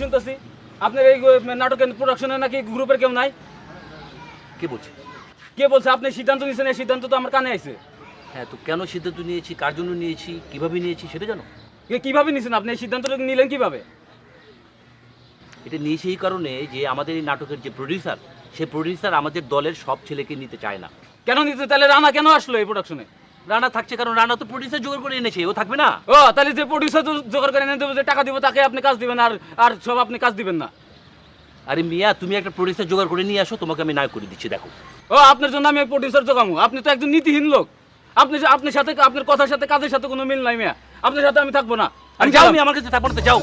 শুনতেছি? আপনার এই নাটকের প্রোডাকশনে নাকি গ্রুপের কেউ নাই? কে বলছে? কে বলছে আপনি সিদ্ধান্ত নিয়েছেন এই সিদ্ধান্ত তো আমার কানে আইছে। হ্যাঁ তো কেন সিদ্ধান্ত নিয়েছি? কার জন্য নিয়েছি? কীভাবে নিয়েছি? সেটা জানো? কীভাবে নিয়েছেন আপনি? এই সিদ্ধান্তটা নিলেন কীভাবে? এটা নিয়েছি এই কারণে যে আমাদের এই নাটকের যে প্রডিউসার সেই প্রডিউসার আমাদের দলের সব ছেলেকে নিতে চায় না। কেন নিতে তাহলে রানা কেন আসলো এই প্রোডাকশনে রানা থাকছে কারণ রানা তো প্রডিউসার জোগাড় করে এনেছে ও থাকবে না? ও তাহলে যে প্রডিউসার জোগাড় করে এনে দেবো যে টাকা দিব তাকে আপনি কাজ দিবেন আর আর সব আপনি কাজ দিবেন না। আরে মিয়া তুমি একটা প্রডিউসার জোগাড় করে নিয়ে আসো তোমাকে আমি নায়ক করে দিচ্ছি দেখো। ও আপনার জন্য আমি প্রডিউসার জোগামু। আপনি তো একজন নীতিহীন লোক। আপনি আপনার সাথে আপনার কথার সাথে কাজের সাথে কোনো মিল নাই মিয়া। আপনার সাথে আমি থাকব না। আরে আমি যাও আমি আমার কাছে থাকব না তো যাও।